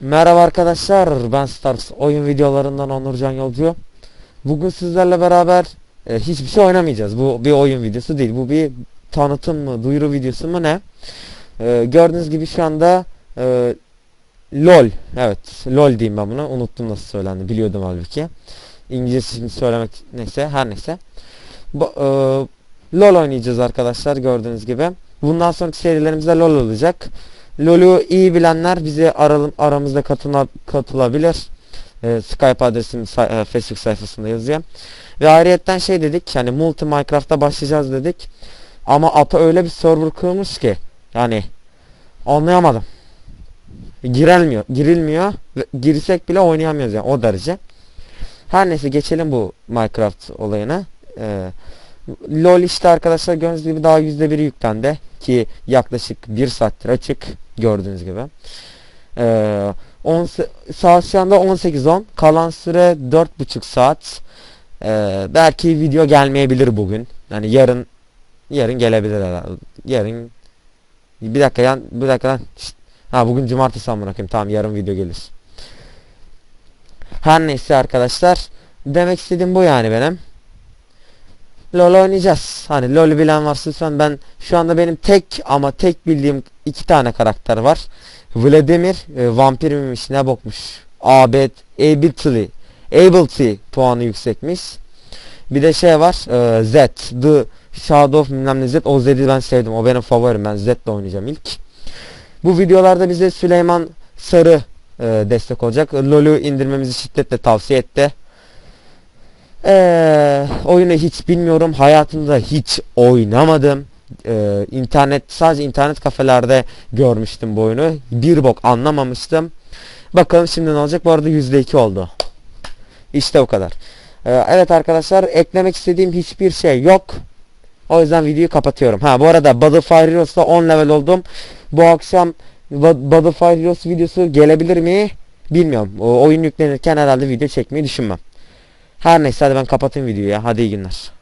Merhaba arkadaşlar ben Stars. Oyun videolarından Onurcan Yolcu. Bugün sizlerle beraber e, hiçbir şey oynamayacağız. Bu bir oyun videosu değil. Bu bir tanıtım mı duyuru videosu mu ne? E, Gördüğünüz gibi şu anda e, LOL evet LOL diyeyim ben buna. Unuttum nasıl söylendi biliyordum halbuki. İngilizce şimdi söylemek neyse her neyse. Bu, e, LOL oynayacağız arkadaşlar gördüğünüz gibi. Bundan sonraki serilerimizde LOL olacak LoL'u iyi bilenler bize aralım, aramızda katıla, katılabilir. Ee, Skype adresim e, Facebook sayfasında yazıyor. Ve ayrıyetten şey dedik yani multi Minecraft'ta başlayacağız dedik. Ama ata öyle bir server kurmuş ki yani anlayamadım. Girilmiyor, girilmiyor girsek bile oynayamıyoruz yani o derece. Her neyse geçelim bu Minecraft olayına. Ee, LoL işte arkadaşlar gördüğünüz gibi daha %1'i yüklendi ki yaklaşık 1 saattir açık gördüğünüz gibi. Ee, 10 sa- saat şu anda 18.10 kalan süre 4.5 saat. Ee, belki video gelmeyebilir bugün. Yani yarın yarın gelebilir herhalde. Yarın bir dakika yan bir dakika. Ha bugün cumartesi amına koyayım. Tamam yarın video gelir. Her neyse arkadaşlar demek istediğim bu yani benim. LoL oynayacağız. Hani LoL bilen varsa lütfen ben şu anda benim tek ama tek bildiğim iki tane karakter var. Vladimir e, vampir miymiş ne bokmuş. Abed Ability Ability puanı yüksekmiş. Bir de şey var e, Z The Shadow bilmem ne Z o Z'yi ben sevdim. O benim favorim. Ben Z'le oynayacağım ilk. Bu videolarda bize Süleyman Sarı e, destek olacak. LoL'ü indirmemizi şiddetle tavsiye etti. Ee, oyunu hiç bilmiyorum. Hayatımda hiç oynamadım. Ee, internet sadece internet kafelerde görmüştüm bu oyunu. Bir bok anlamamıştım. Bakalım şimdi ne olacak? Bu arada %2 oldu. İşte bu kadar. Ee, evet arkadaşlar eklemek istediğim hiçbir şey yok. O yüzden videoyu kapatıyorum. Ha bu arada Battlefield Heroes'ta 10 level oldum. Bu akşam Ba- Battlefield Heroes videosu gelebilir mi? Bilmiyorum. O oyun yüklenirken herhalde video çekmeyi düşünmem. Her neyse hadi ben kapatayım videoyu ya. Hadi iyi günler.